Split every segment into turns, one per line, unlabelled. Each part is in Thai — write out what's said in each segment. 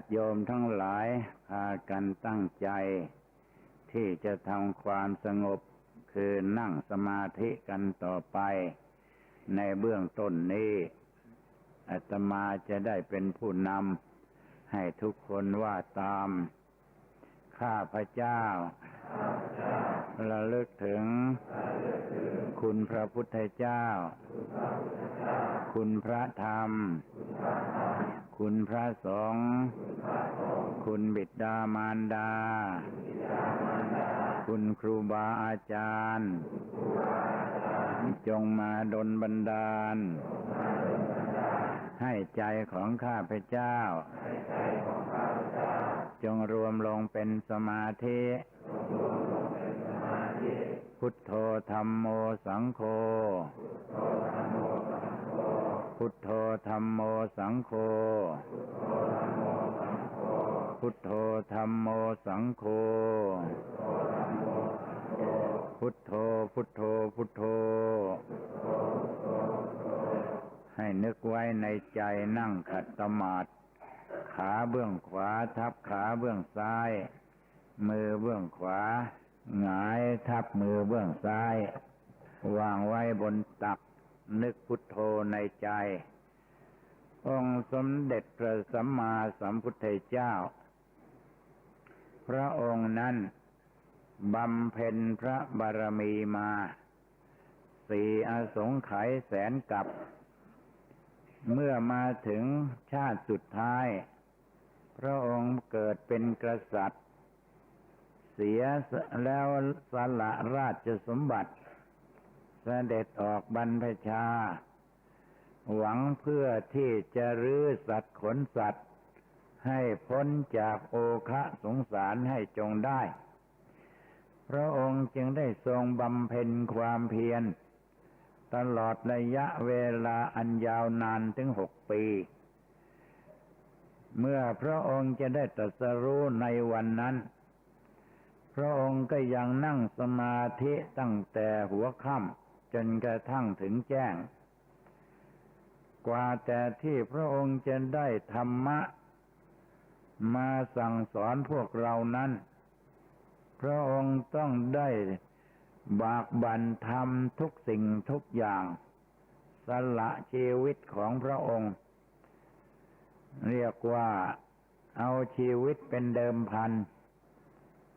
ติโยมทั้งหลายพากันตั้งใจ ที่จะทำความสงบคือนั่งสมาธิกันต่อไป ในเบื้องต้นนี้อาตมาจะได้เป็นผู้นำให้ทุกคนว่าตาม ข้าพระเจ้า ระลึกถึง คุณพระพุทธเจ้า คุณพระธรรม คุณพระสงฆ์คุณบิดามารดา คุณครูบาอาจารย์ จงมาดลบันดาล ให้ใจของข้าพเจ้า จงรวมลงเป็นสมาธิ พุทโธธรรมโมสังโฆ พุทโธธรรมโมสังโฆ พุทโธธรรมโมสังโฆ พุทโธพุทโธพุทโธ ให้นึกไว้ในใจนั่งขัดสมาธิขาเบื้องขวาทับขาเบื้องซ้าย มือเบื้องขวา หงายทับมือเบื้องซ้าย วางไว้บนตัก นึกพุทโธในใจ องค์สมเด็จพระสัมมาสัมพุทธเจ้า พระองค์นั้นบำเพ็ญพระบารมีมา สี่อสงไขยแสนกับ เมื่อมาถึงชาติสุดท้าย พระองค์เกิดเป็นกษัตริย์ เสียแล้วสละราชสมบัติเสด็จออกบรรพชา หวังเพื่อที่จะรื้อสัตว์ขนสัตว์ ให้พ้นจากโอคะสงสารให้จงได้ พระองค์จึงได้ทรงบำเพ็ญความเพียร ตลอดระยะเวลาอันยาวนานถึงหกปี เมื่อพระองค์จะได้ตรัสรู้ในวันนั้น พระองค์ก็ยังนั่งสมาธิตั้งแต่หัวค่ำจนกระทั่งถึงแจ้ง กว่าแต่ที่พระองค์จะได้ธรรมะ มาสั่งสอนพวกเรานั้น พระองค์ต้องได้ บากบันทำทุกสิ่งทุกอย่าง สละชีวิตของพระองค์ เรียกว่าเอาชีวิตเป็นเดิมพัน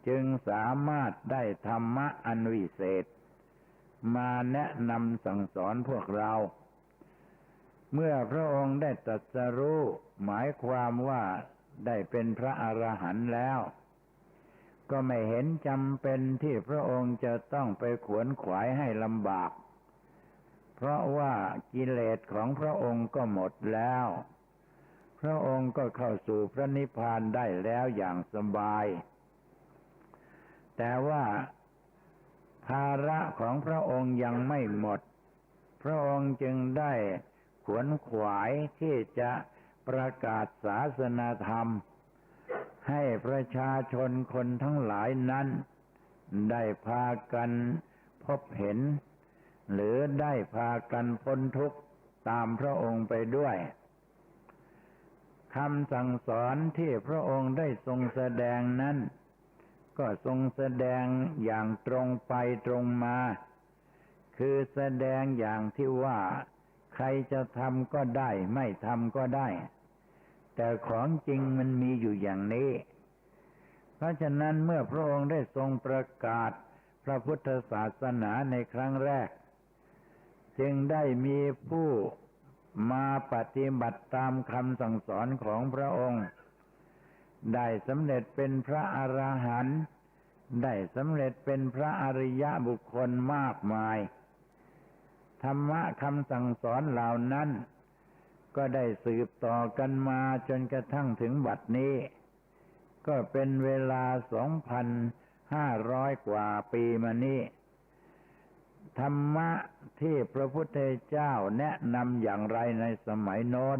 จึงสามารถได้ธรรมะอันวิเศษ มาแนะนำสั่งสอนพวกเรา เมื่อพระองค์ได้ตรัสรู้หมายความว่าได้เป็นพระอรหันต์แล้ว ก็ไม่เห็นจำเป็นที่พระองค์จะต้องไปขวนขวายให้ลำบาก เพราะว่ากิเลสของพระองค์ก็หมดแล้ว พระองค์ก็เข้าสู่พระนิพพานได้แล้วอย่างสบาย แต่ว่าภาระของพระองค์ยังไม่หมด พระองค์จึงได้ขวนขวายที่จะประกาศศาสนาธรรม ให้ประชาชนคนทั้งหลายนั้น ได้พากันพบเห็น หรือได้พากันพ้นทุกข์ตามพระองค์ไปด้วยคำสั่งสอนที่พระองค์ได้ทรงแสดงนั้น ก็ทรงแสดงอย่างตรงไปตรงมา คือแสดงอย่างที่ว่า ใครจะทำก็ได้ ไม่ทำก็ได้ แต่ของจริงมันมีอยู่อย่างนี้ เพราะฉะนั้นเมื่อพระองค์ได้ทรงประกาศพระพุทธศาสนาในครั้งแรก จึงได้มีผู้มาปฏิบัติตามคำสั่งสอนของพระองค์ ได้สำเร็จเป็นพระอรหันต์ได้สำเร็จเป็นพระอริยะบุคคลมากมาย ธรรมะคำสั่งสอนเหล่านั้น ก็ได้สืบต่อกันมาจนกระทั่งถึงบัดนี้ ก็เป็นเวลาสองพันห้าร้อยกว่าปีมานี้ ธรรมะที่พระพุทธเจ้าแนะนำอย่างไรในสมัยโน้น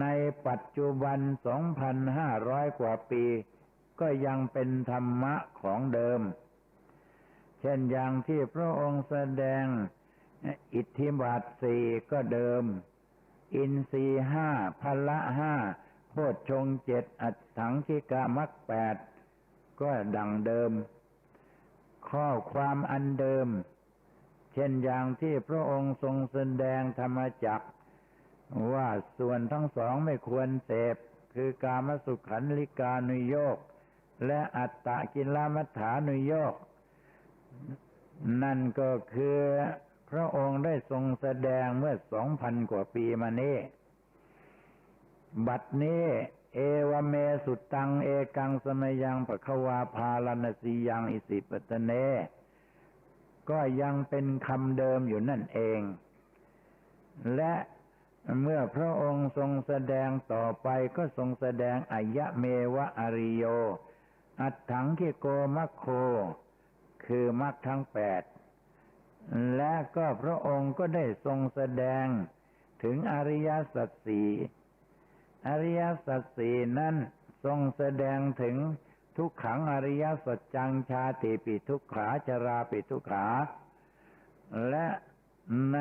ในปัจจุบันสองพันห้าร้อยกว่าปี ก็ยังเป็นธรรมะของเดิม เช่นอย่างที่พระองค์แสดงอิทธิบาทสี่ก็เดิม อินทรีห้าพละห้าโพชฌงเจ็ดอัตถังคิกามักแปดก็ดังเดิม ข้อความอันเดิม เช่นอย่างที่พระองค์ทรงแสดงธรรมจักว่าส่วนทั้งสองไม่ควรเสพ คือกามสุขันลิกานุโยกและอัตตะกินลมัฏฐานุโยก นั่นก็คือ พระองค์ได้ทรงแสดงเมื่อสองพันกว่าปีมานี้ บัดนี้ เอวเมสุตัง เอกังสมยังปะควาพาลนสียังอิสิปตเน ก็ยังเป็นคำเดิมอยู่นั่นเอง และเมื่อพระองค์ทรงแสดงต่อไปก็ทรงแสดงอายะเมวะอริโย อัตถังคิโกมัคโค คือมัคทั้งแปด และก็พระองค์ก็ได้ทรงแสดงถึงอริยสัจสี่อริยสัจสี่นั้นทรงแสดงถึงทุกขังอริยสัจจังชาติปิทุกขาจราปิทุกขา และใน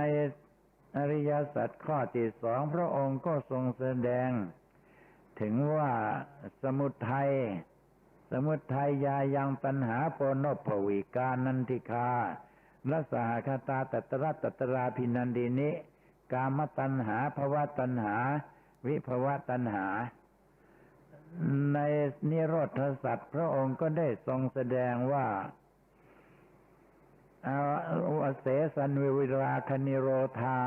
อริยสัจข้อที่สองพระองค์ก็ทรงแสดง ถึงว่าสมุทัยสมุทัยยายังปัญหาโปนภวิกานันทิคา ละสหคตาตตระตตราพินันดินิ กามตัณหาภวะตัณหา วิภวะตัณหา ในนิโรธสัตว์พระองค์ก็ได้ทรงแสดงว่าอาเสสันวิวิราคณิโรธา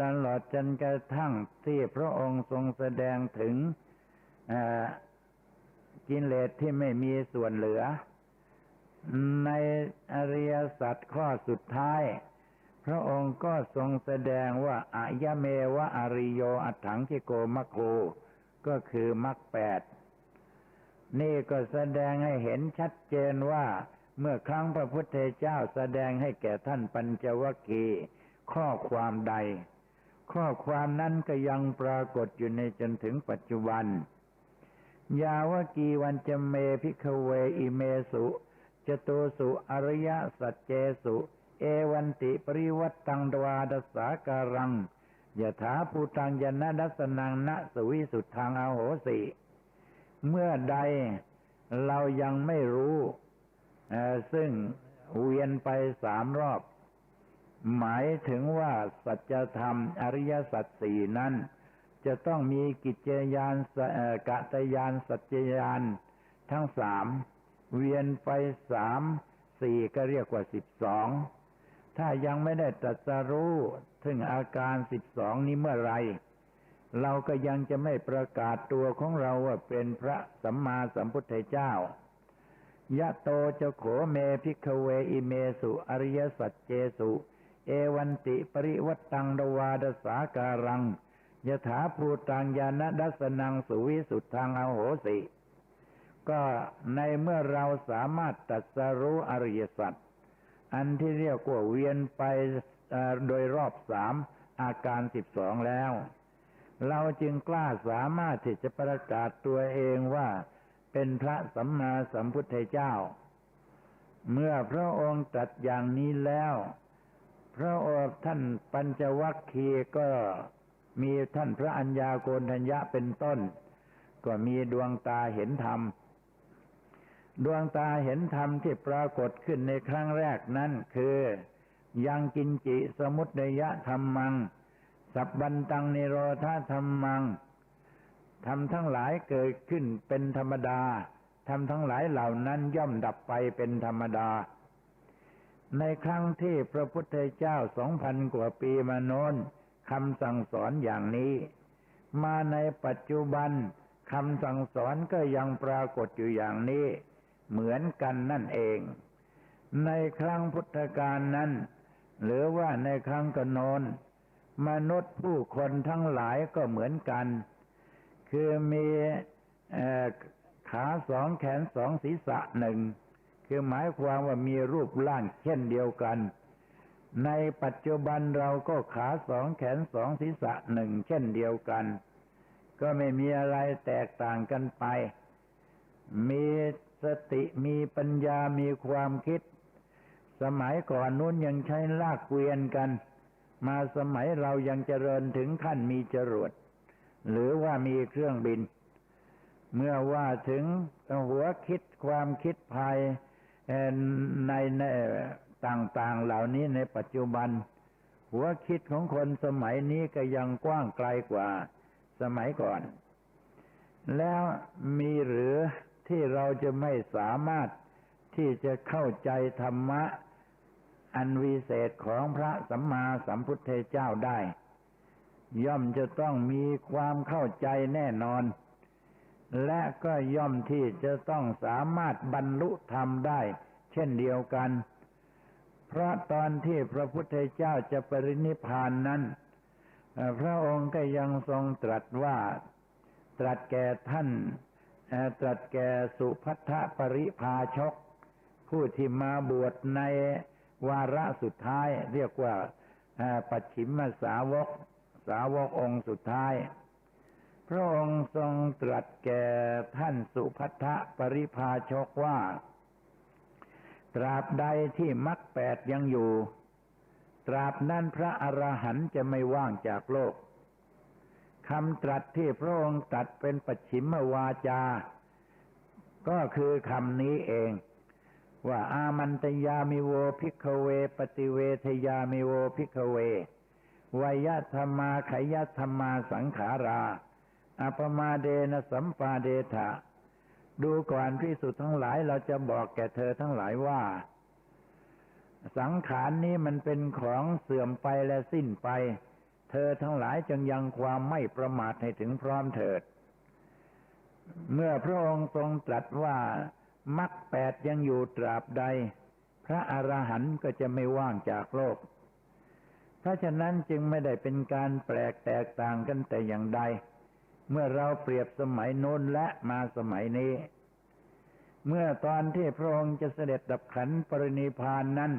ตลอดจนกระทั่งที่พระองค์ทรงแสดงถึงกินเลสที่ไม่มีส่วนเหลือ ในอริยสัจข้อสุดท้าย พระองค์ก็ทรงแสดงว่าอายะเมวะอริโยอัถังคิโกมัคโคก็คือมัคแปดนี่ก็แสดงให้เห็นชัดเจนว่าเมื่อครั้งพระพุทธเจ้าแสดงให้แก่ท่านปัญจวัคคีย์ข้อความใด ข้อความนั้นก็ยังปรากฏอยู่ในจนถึงปัจจุบัน ยาวกีวันจเมพิกเวอิเมสุ จตุสุอริยสัจเจสุ เอวันติปริวัตตังดวาดสาการังยถาภูตังยนะดัสนังนะสวิสุทธังอโหสิ เมื่อใดเรายังไม่รู้ ซึ่งเวียนไปสามรอบ หมายถึงว่าสัจธรรมอริยสัจสี่นั้น จะต้องมีกิจยานกะตยานสัจยานทั้งสาม เวียนไปสามสี่ก็เรียกว่าสิบสองถ้ายังไม่ได้ตรัสรู้ถึงอาการสิบสองนี้เมื่อไร เราก็ยังจะไม่ประกาศตัวของเราว่าเป็นพระสัมมาสัมพุทธเจ้ายะโตจะโขเมพิกเวอิเมสุอริยสัจเจสุ เอวันติปริวัตตังดวาดสาการังยถาภูตังยานะดัสนังสุวิสุทธังอโหสิ ก็ในเมื่อเราสามารถตัดสรู้อริยสัจอันที่เรียกว่าเวียนไปโดยรอบสามอาการสิบสองแล้ว เราจึงกล้าสามารถที่จะประกาศตัวเองว่าเป็นพระสัมมาสัมพุทธเจ้า เมื่อพระองค์ตรัสอย่างนี้แล้ว พระองค์ท่านปัญจวัคคีย์ก็มีท่านพระัญญาโกณทัญญะเป็นต้น ก็มีดวงตาเห็นธรรม ดวงตาเห็นธรรมที่ปรากฏขึ้นในครั้งแรกนั้นคือ ยังกินจิสมุตยะธรรมัง สับบันตังนิโรธาธรรมังทำทั้งหลายเกิดขึ้นเป็นธรรมดาทำทั้งหลายเหล่านั้นย่อมดับไปเป็นธรรมดา ในครั้งที่พระพุทธเจ้าสองพันกว่าปีมาโน้นคำสั่งสอนอย่างนี้ มาในปัจจุบันคำสั่งสอนก็ยังปรากฏอยู่อย่างนี้ เหมือนกันนั่นเอง ในครั้งพุทธกาลนั้น หรือว่าในครั้งกนนมนุษย์ผู้คนทั้งหลายก็เหมือนกัน คือมีขาสองแขนสองศีรษะหนึ่ง คือหมายความว่ามีรูปร่างเช่นเดียวกัน ในปัจจุบันเราก็ขาสองแขนสองศีรษะหนึ่งเช่นเดียวกัน ก็ไม่มีอะไรแตกต่างกันไป มี สติมีปัญญามีความคิด สมัยก่อนนู้นยังใช้ลากเกวียนกัน มาสมัยเรายังเจริญถึงขั้นมีจรวด หรือว่ามีเครื่องบิน เมื่อว่าถึงหัวคิดความคิดภายในในต่างๆเหล่านี้ในปัจจุบัน หัวคิดของคนสมัยนี้ก็ยังกว้างไกลกว่าสมัยก่อน แล้วมีหรือ ที่เราจะไม่สามารถที่จะเข้าใจธรรมะ อันวิเศษของพระสัมมาสัมพุทธเจ้าได้ ย่อมจะต้องมีความเข้าใจแน่นอน และก็ย่อมที่จะต้องสามารถบรรลุธรรมได้ เช่นเดียวกัน เพราะตอนที่พระพุทธเจ้าจะปรินิพานนั้น พระองค์ก็ยังทรงตรัสว่าตรัสแก่ท่าน ตรัสแก่สุพัทธปริภาชก ผู้ที่มาบวชในวาระสุดท้าย เรียกว่าปัจฉิมสาวก สาวกองค์สุดท้าย พระองค์ทรงตรัสแก่ท่านสุพัทธปริภาชกว่า ตราบใดที่มรรคแปดยังอยู่ ตราบนั้นพระอรหันต์จะไม่ว่างจากโลก คำตรัสที่พระองค์ตรัสเป็นปัจฉิมวาจา ก็คือคำนี้เอง ว่าอามันตยามิโวพิกเว ปฏิเวทยามิโวพิกเววยธรรมาขยธรรมาสังขารา อปมาเดนะสัมปาเดทะดูก่อนพิสุทั้งหลายเราจะบอกแก่เธอทั้งหลายว่า สังขารนี้มันเป็นของเสื่อมไปและสิ้นไป เธอทั้งหลายจึงยังความไม่ประมาทให้ถึงพร้อมเถิด เมื่อพระองค์ทรงตรัสว่ามรรคแปดยังอยู่ตราบใด พระอรหันต์ก็จะไม่ว่างจากโลก เพราะฉะนั้นจึงไม่ได้เป็นการแปลกแตกต่างกันแต่อย่างใด เมื่อเราเปรียบสมัยโน้นและมาสมัยนี้ เมื่อตอนที่พระองค์จะเสด็จดับขันปรินิพานนั้น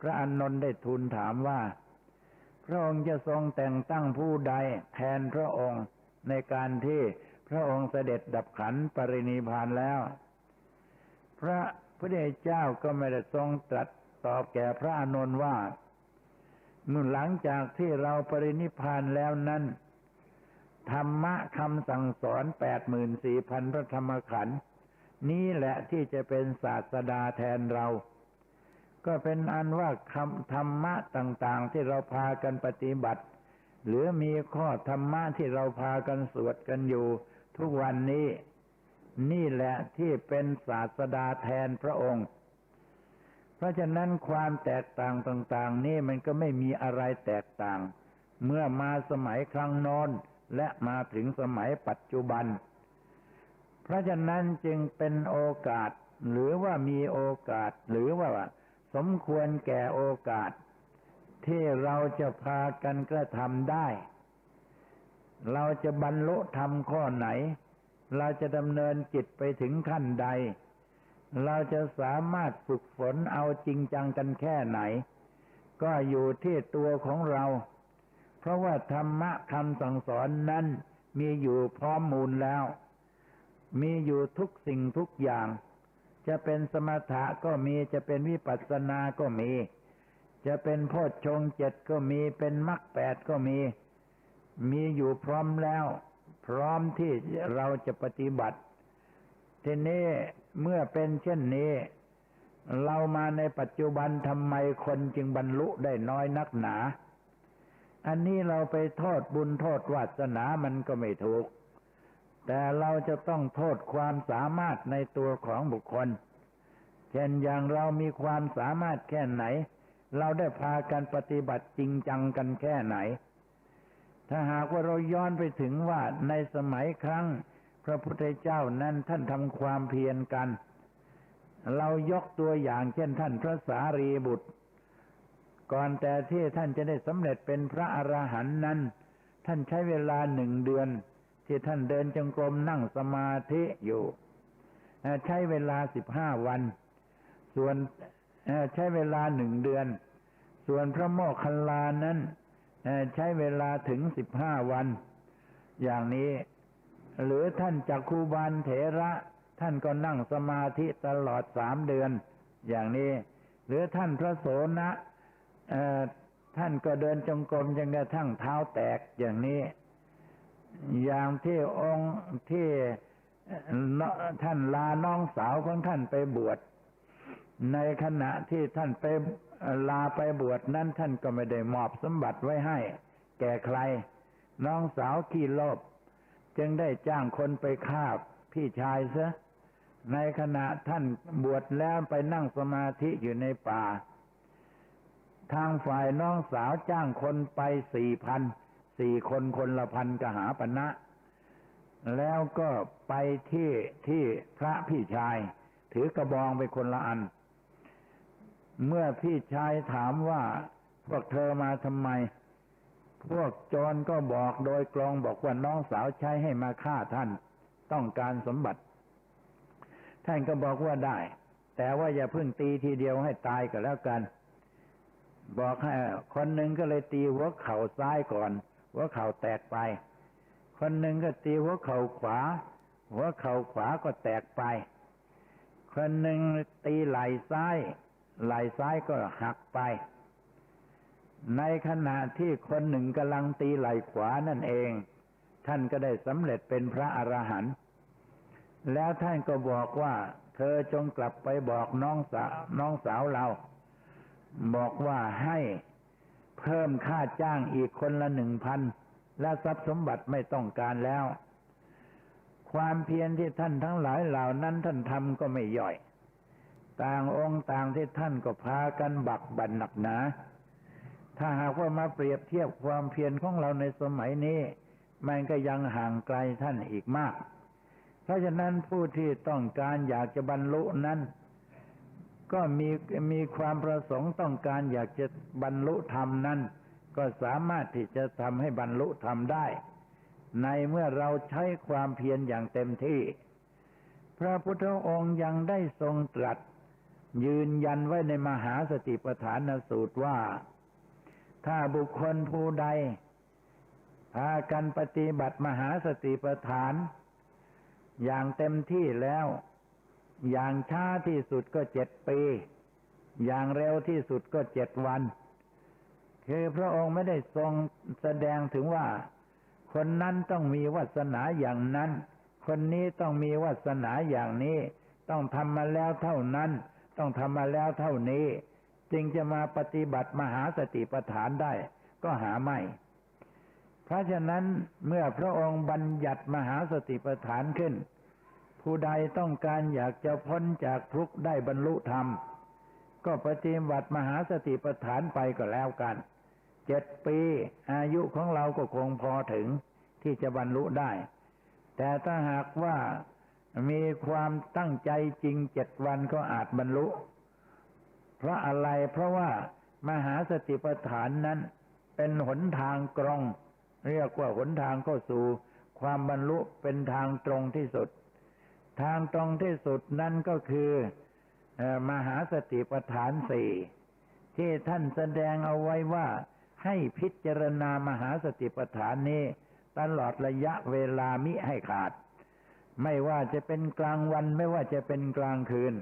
พระอานนท์ได้ทูลถามว่า พระองค์จะทรงแต่งตั้งผู้ใดแทนพระองค์ในการที่พระองค์เสด็จดับขันปรินิพานแล้ว พระพุทธเจ้าก็ไม่ได้ทรงตรัสตอบแก่พระอนนท์ว่าเมื่อหลังจากที่เราปรินิพานแล้วนั้นธรรมะคำสั่งสอนแปดหมื่นสี่พันพระธรรมขันธ์นี้แหละที่จะเป็นศาสดาแทนเรา ก็เป็นอันว่าคำธรรมะต่าง ๆ ที่เราพากันปฏิบัติ หรือมีข้อธรรมะที่เราพากันสวดกันอยู่ ทุกวันนี้ นี่แหละที่เป็นศาสดาแทนพระองค์ เพราะฉะนั้นความแตกต่างต่าง ๆ นี่มันก็ไม่มีอะไรแตกต่าง เมื่อมาสมัยครั้งนอนและมาถึงสมัยปัจจุบัน เพราะฉะนั้นจึงเป็นโอกาสหรือว่ามีโอกาสหรือว่า สมควรแก่โอกาส ที่เราจะพากันกระทำได้ เราจะบรรลุธรรมข้อไหน เราจะดำเนินจิตไปถึงขั้นใด เราจะสามารถฝึกฝนเอาจริงจังกันแค่ไหน ก็อยู่ที่ตัวของเรา เพราะว่าธรรมะคำสั่งสอนนั้นมีอยู่พร้อมมูลแล้ว มีอยู่ทุกสิ่งทุกอย่าง จะเป็นสมถะก็มีจะเป็นวิปัสสนาก็มี จะเป็นโพชฌงเจ็ดก็มีเป็นมรรคแปดก็มี มีอยู่พร้อมแล้ว พร้อมที่เราจะปฏิบัติ ทีนี้เมื่อเป็นเช่นนี้ เรามาในปัจจุบันทำไมคนจึงบรรลุได้น้อยนักหนา อันนี้เราไปโทษบุญโทษวาสนามันก็ไม่ถูก แต่เราจะต้องโทษความสามารถในตัวของบุคคล เช่นอย่างเรามีความสามารถแค่ไหน เราได้พากันปฏิบัติจริงจังกันแค่ไหน ถ้าหากว่าเราย้อนไปถึงว่าในสมัยครั้ง พระพุทธเจ้านั้นท่านทำความเพียรกัน เรายกตัวอย่างเช่นท่านพระสารีบุตร ก่อนแต่ที่ท่านจะได้สำเร็จเป็นพระอรหันต์นั้น ท่านใช้เวลาหนึ่งเดือน ที่ท่านเดินจงกรมนั่งสมาธิอยู่ ใช้เวลาสิบห้าวัน ส่วนใช้เวลาหนึ่งเดือน ส่วนพระโมคคัลลานั้นใช้เวลาถึงสิบห้าวัน อย่างนี้ หรือท่านจักคูบาลเถระ ท่านก็นั่งสมาธิตลอดสามเดือน อย่างนี้ หรือท่านพระโสนะท่านก็เดินจงกรมจนกระทั่งเท้าแตกอย่างนี้ อย่างที่องค์ที่ท่านลาน้องสาวของท่านไปบวช ในขณะที่ท่านไปลาไปบวชนั้นท่านก็ไม่ได้มอบสมบัติไว้ให้ แก่ใคร น้องสาวขี้โลภจึงได้จ้างคนไปฆ่าพี่ชายซะในขณะท่านบวชแล้วไปนั่งสมาธิอยู่ในป่า ทางฝ่ายน้องสาวจ้างคนไปสี่พัน สี่คนคนละพันกหาปณะแล้วก็ไปที่ที่พระพี่ชาย ถือกระบองไปคนละอัน เมื่อพี่ชายถามว่าพวกเธอมาทำไม พวกจรก็บอกโดยกลองบอกว่าน้องสาวใช้ให้มาฆ่าท่าน ต้องการสมบัติ ท่านก็บอกว่าได้ แต่ว่าอย่าเพิ่งตีทีเดียวให้ตายก็แล้วกันบอกให้คนหนึ่งก็เลยตีหัวเข่าซ้ายก่อน หัวเข่าแตกไป คนหนึ่งก็ตีหัวเข่าขวา หัวเข่าขวาก็แตกไป คนหนึ่งตีไหล่ซ้าย ไหล่ซ้ายก็หักไป ในขณะที่คนหนึ่งกำลังตีไหล่ขวานั่นเอง ท่านก็ได้สำเร็จเป็นพระอรหันต์แล้วท่านก็บอกว่า เธอจงกลับไปบอกน้องสาวน้องสาวเรา บอกว่าให้ เพิ่มค่าจ้างอีกคนละหนึ่งพันและทรัพย์สมบัติไม่ต้องการแล้ว ความเพียรที่ท่านทั้งหลายเหล่านั้นท่านทำก็ไม่ย่อย ต่างองค์ต่างที่ท่านก็พากันบักบันหนักหนา ถ้าหากว่ามาเปรียบเทียบความเพียรของเราในสมัยนี้ มันก็ยังห่างไกลท่านอีกมาก เพราะฉะนั้นผู้ที่ต้องการอยากจะบรรลุนั้น ก็มีมีความประสงค์ต้องการอยากจะบรรลุธรรมนั้น ก็สามารถที่จะทำให้บรรลุธรรมได้ ในเมื่อเราใช้ความเพียรอย่างเต็มที่ พระพุทธองค์ยังได้ทรงตรัส ยืนยันไว้ในมหาสติปัฏฐานสูตรว่า ถ้าบุคคลผู้ใดพากันปฏิบัติมหาสติปัฏฐาน อย่างเต็มที่แล้ว อย่างช้าที่สุดก็เจ็ดปี อย่างเร็วที่สุดก็เจ็ดวัน คือพระองค์ไม่ได้ทรงแสดงถึงว่า คนนั้นต้องมีวาสนาอย่างนั้น คนนี้ต้องมีวาสนาอย่างนี้ ต้องทำมาแล้วเท่านั้น ต้องทำมาแล้วเท่านี้ จึงจะมาปฏิบัติมหาสติปัฏฐานได้ ก็หาไม่ เพราะฉะนั้นเมื่อพระองค์บัญญัติมหาสติปัฏฐานขึ้น ผู้ใดต้องการอยากจะพ้นจากทุกข์ได้บรรลุธรรม ก็ปฏิบัติมหาสติปัฏฐานไปก็แล้วกัน เจ็ดปีอายุของเราก็คงพอถึงที่จะบรรลุได้ แต่ถ้าหากว่ามีความตั้งใจจริงเจ็ดวันก็อาจบรรลุ เพราะอะไรเพราะว่ามหาสติปัฏฐานนั้น เป็นหนทางกรอง เรียกว่าหนทางเข้าสู่ ความบรรลุเป็นทางตรงที่สุด ทางตรงที่สุดนั่นก็คือมหาสติปัฏฐานสี่ที่ท่านแสดงเอาไว้ว่าให้พิจารณามหาสติปัฏฐานนี้ ตลอดระยะเวลามิให้ขาด ไม่ว่าจะเป็นกลางวันไม่ว่าจะเป็นกลางคืน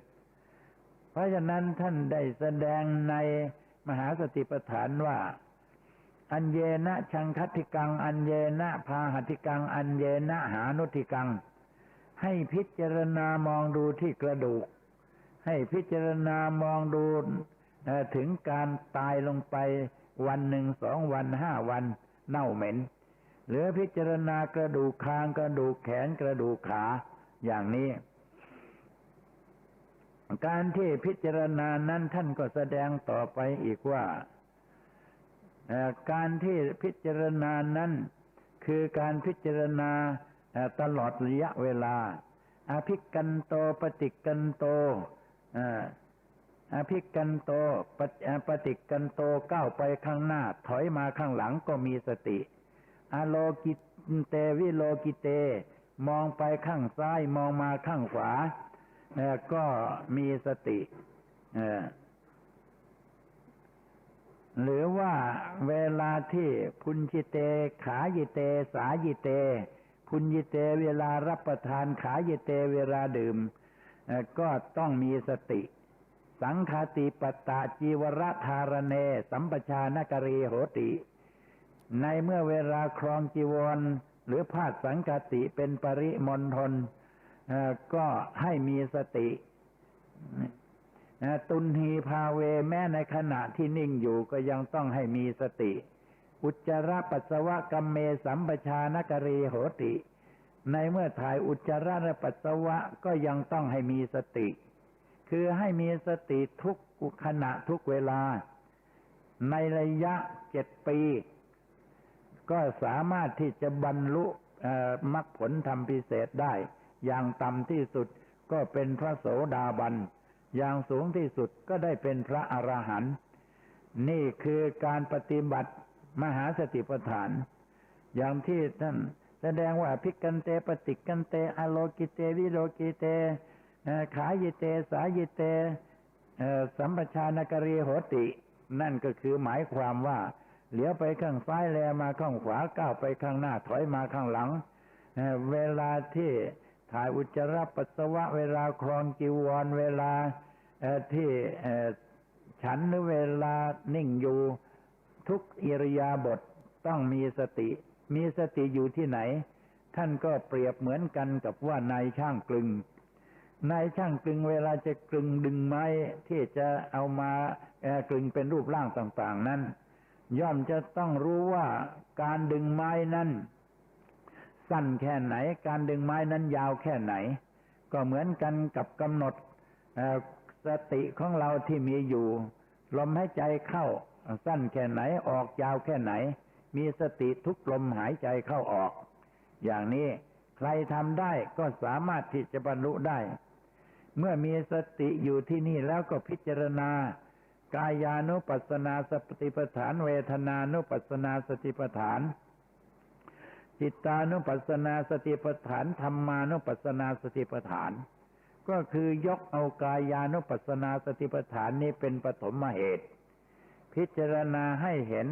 เพราะฉะนั้นท่านได้แสดงในมหาสติปัฏฐานว่า อันเยนะชังคัติกัง อันเยนะพาหติกัง อันเยนะหานุติกัง ให้พิจารณามองดูที่กระดูก ให้พิจารณามองดูถึงการตายลงไปวันหนึ่งสองวันห้าวันเน่าเหม็น หรือพิจารณากระดูกคางกระดูกแขนกระดูกขาอย่างนี้ การที่พิจารณานั้นท่านก็แสดงต่อไปอีกว่าการที่พิจารณานั้นคือการพิจารณา ตลอดระยะเวลาอภิกันโตปฏิกันโตอภิกันโตปฏิกันโตก้าวไปข้างหน้า ถอยมาข้างหลังก็มีสติ อโลกิเตวิโลกิเต มองไปข้างซ้ายมองมาข้างขวาก็มีสติหรือว่าเวลาที่พุนจิเต ขายิเต สายิเต พุนยิเตเวลารับประทานขายิเตเวลาดื่ม ก็ต้องมีสติ สังคาติปตะจีวรธารเน สัมปชานกรีโหติ ในเมื่อเวลาครองจีวร หรือพาดสังคติเป็นปริมณฑลก็ให้มีสติตุนหีพาเวแม้ในขณะที่นิ่งอยู่ก็ยังต้องให้มีสติ อุจจาระปัสสาวะกัมเมสัมปชานกรีโหติ ในเมื่อถ่ายอุจจาระและปัสสาวะก็ยังต้องให้มีสติ คือให้มีสติทุกขณะทุกเวลา ในระยะเจ็ดปี ก็สามารถที่จะบรรลุมรรคผลธรรมพิเศษได้ อย่างต่ำที่สุดก็เป็นพระโสดาบัน อย่างสูงที่สุดก็ได้เป็นพระอรหันต์นี่คือการปฏิบัติ มหาสติปัฏฐาน อย่างที่ท่านแสดงว่าพิกันเตปฏิกันเต อโลกิเต วิโลกิเตขายิเต สายิเตสัมปชานกรีโหติ นั่นก็คือหมายความว่า เหลียวไปข้างซ้ายแลมาข้างขวาก้าวไปข้างหน้าถอยมาข้างหลัง เวลาที่ถ่ายอุจจาระปัสสาวะ เวลาครองจีวร เวลาที่ฉันหรือเวลานิ่งอยู่ ทุกอิริยาบถต้องมีสติ มีสติอยู่ที่ไหน ท่านก็เปรียบเหมือนกันกับว่านายช่างกลึง นายช่างกลึงเวลาจะกลึงดึงไม้ที่จะเอามากลึงเป็นรูปร่างต่างๆ นั้น ย่อมจะต้องรู้ว่าการดึงไม้นั้นสั้นแค่ไหน การดึงไม้นั้นยาวแค่ไหน ก็เหมือนกันกับกำหนดสติของเราที่มีอยู่ ลมหายใจเข้า สั้นแค่ไหนออกยาวแค่ไหน มีสติทุกลมหายใจเข้าออก อย่างนี้ใครทำได้ก็สามารถที่จะบรรลุได้ เมื่อมีสติอยู่ที่นี่แล้วก็พิจารณากายานุปัสสนาสติปัฏฐาน เวทนานุปัสสนาสติปัฏฐาน จิตานุปัสสนาสติปัฏฐานธรรมานุปัสสนาสติปัฏฐาน ก็คือยกเอากายานุปัสสนาสติปัฏฐานนี้เป็นปฐมเหตุ พิจารณาให้เห็น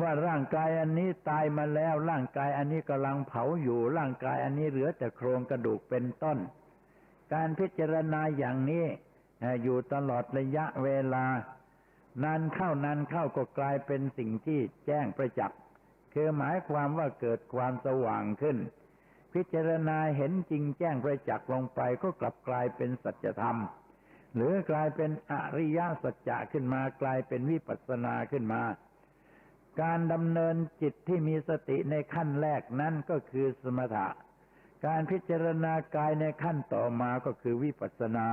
ว่าร่างกายอันนี้ตายมาแล้ว ร่างกายอันนี้กำลังเผาอยู่ ร่างกายอันนี้เหลือแต่โครงกระดูกเป็นต้น การพิจารณาอย่างนี้อยู่ตลอดระยะเวลานานเข้านานเข้าก็กลายเป็นสิ่งที่แจ้งประจักษ์คือหมายความว่าเกิดความสว่างขึ้น พิจารณาเห็นจริงแจ้งประจักษ์ลงไปก็กลับกลายเป็นสัจธรรม หรือกลายเป็นอริยสัจจะขึ้นมากลายเป็นวิปัสสนาขึ้นมา การดำเนินจิตที่มีสติในขั้นแรกนั้นก็คือสมถะ การพิจารณากายในขั้นต่อมาก็คือวิปัสสนา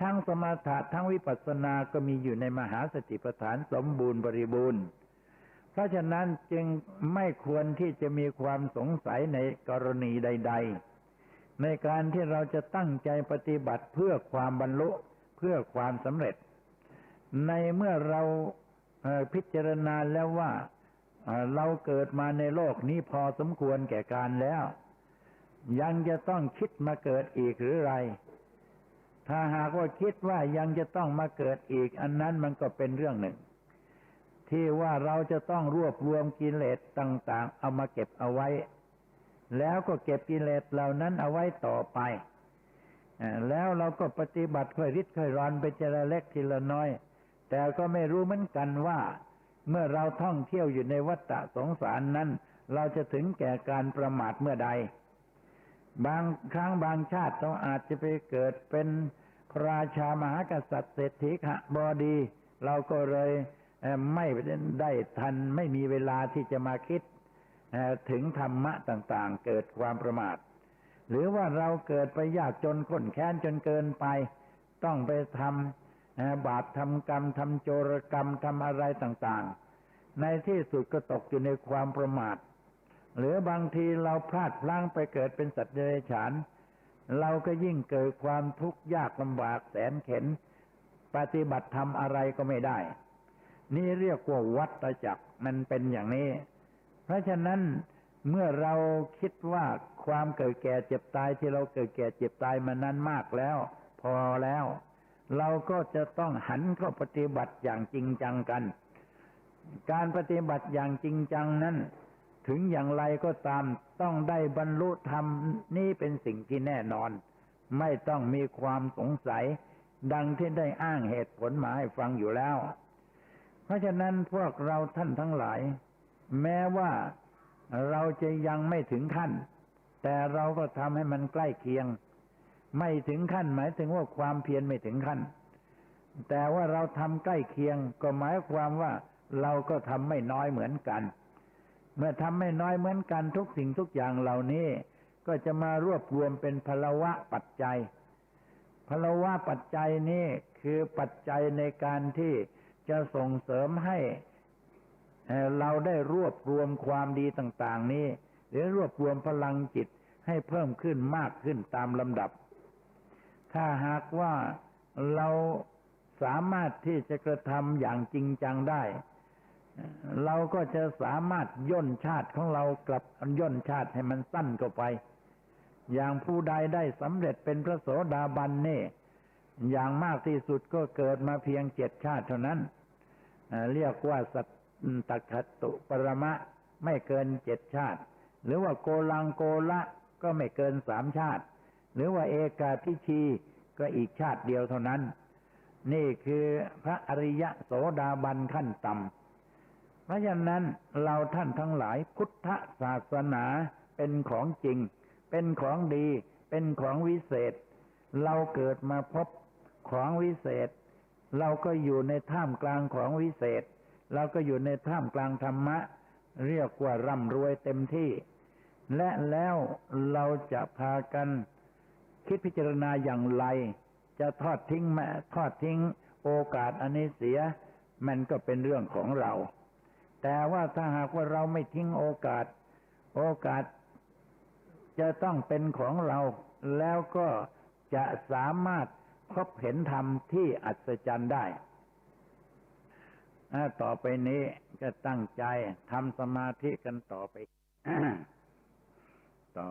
ทั้งสมถะทั้งวิปัสสนาก็มีอยู่ในมหาสติปัฏฐานสมบูรณ์บริบูรณ์เพราะฉะนั้นจึงไม่ควรที่จะมีความสงสัยในกรณีใด ๆ ในการที่เราจะตั้งใจปฏิบัติเพื่อความบรรลุ เพื่อความสำเร็จ ในเมื่อเราพิจารณาแล้วว่าเราเกิดมาในโลกนี้พอสมควรแก่การแล้ว ยังจะต้องคิดมาเกิดอีกหรือไร ถ้าหากว่าคิดว่ายังจะต้องมาเกิดอีก อันนั้นมันก็เป็นเรื่องหนึ่ง ที่ว่าเราจะต้องรวบรวมกิเลสต่าง ๆ เอามาเก็บเอาไว้ แล้วก็เก็บกิเลสเหล่านั้นเอาไว้ต่อไป แล้วเราก็ปฏิบัติค่อยริดค่อยรอนไปเจรเล็กทีละน้อย แต่ก็ไม่รู้เหมือนกันว่า เมื่อเราท่องเที่ยวอยู่ในวัฏฏะสงสารนั้น เราจะถึงแก่การประมาทเมื่อใด บางครั้งบางชาติเราอาจจะไปเกิดเป็นพระราชามหากษัตริย์เศรษฐีขะบอดี เราก็เลยไม่ได้ทันไม่มีเวลาที่จะมาคิดถึงธรรมะต่าง ๆ เกิดความประมาท หรือว่าเราเกิดไปยากจนข้นแค้นจนเกินไป ต้องไปทำบาปทำกรรมทำโจรกรรมทำอะไรต่างๆ ในที่สุดก็ตกอยู่ในความประมาท หรือบางทีเราพลาดพลั้งไปเกิดเป็นสัตว์เดรัจฉาน เราก็ยิ่งเกิดความทุกข์ยากลำบากแสนเข็น ปฏิบัติทำอะไรก็ไม่ได้ นี่เรียกว่าวัตจักรมันเป็นอย่างนี้ เพราะฉะนั้น เมื่อเราคิดว่าความเกิดแก่เจ็บตายที่เราเกิดแก่เจ็บตายมานั้นมากแล้ว พอแล้ว เราก็จะต้องหันเข้าปฏิบัติอย่างจริงจังกัน การปฏิบัติอย่างจริงจังนั้น ถึงอย่างไรก็ตามต้องได้บรรลุธรรมนี่เป็นสิ่งที่แน่นอน ไม่ต้องมีความสงสัย ดังที่ได้อ้างเหตุผลมาให้ฟังอยู่แล้ว เพราะฉะนั้นพวกเราท่านทั้งหลาย แม้ว่า เราจะยังไม่ถึงขั้น แต่เราก็ทำให้มันใกล้เคียง ไม่ถึงขั้น หมายถึงว่าความเพียรไม่ถึงขั้น แต่ว่าเราทำใกล้เคียง ก็หมายความว่าเราก็ทำไม่น้อยเหมือนกัน เมื่อทำไม่น้อยเหมือนกันทุกสิ่งทุกอย่างเหล่านี้ ก็จะมารวบรวมเป็นพลวะปัจจัยพลวะปัจจัยนี้คือปัจจัยในการที่จะส่งเสริมให้ เราได้รวบรวมความดีต่างๆ นี้หรือรวบรวมพลังจิตให้เพิ่มขึ้นมากขึ้นตามลำดับ ถ้าหากว่าเราสามารถที่จะกระทำอย่างจริงจังได้ เราก็จะสามารถย่นชาติของเรากลับย่นชาติให้มันสั้นเข้าไป อย่างผู้ใดได้สำเร็จเป็นพระโสดาบันเน่อย่างมากที่สุดก็เกิดมาเพียงเจ็ดชาติเท่านั้น เรียกว่าสัต ตักขตุปรมะไม่เกินเจ็ดชาติ หรือว่าโกลังโกละก็ไม่เกินสามชาติ หรือว่าเอกาทิชีก็อีกชาติเดียวเท่านั้น นี่คือพระอริยะโสดาบันขั้นต่ำเพราะฉะนั้นเราท่านทั้งหลายพุทธศาสนาเป็นของจริง เป็นของดี เป็นของวิเศษ เราเกิดมาพบของวิเศษ เราก็อยู่ในท่ามกลางของวิเศษ เราก็อยู่ในท่ามกลางธรรมะ เรียกว่าร่ำรวยเต็มที่ และแล้วเราจะพากันคิดพิจารณาอย่างไร จะทอดทิ้งแม่ทอดทิ้งโอกาสอันนี้เสีย มันก็เป็นเรื่องของเรา แต่ว่าถ้าหากว่าเราไม่ทิ้งโอกาส โอกาสจะต้องเป็นของเรา แล้วก็จะสามารถพบเห็นธรรมที่อัศจรรย์ได้ ต่อไปนี้ก็ตั้งใจทำสมาธิกันต่อไปต่อ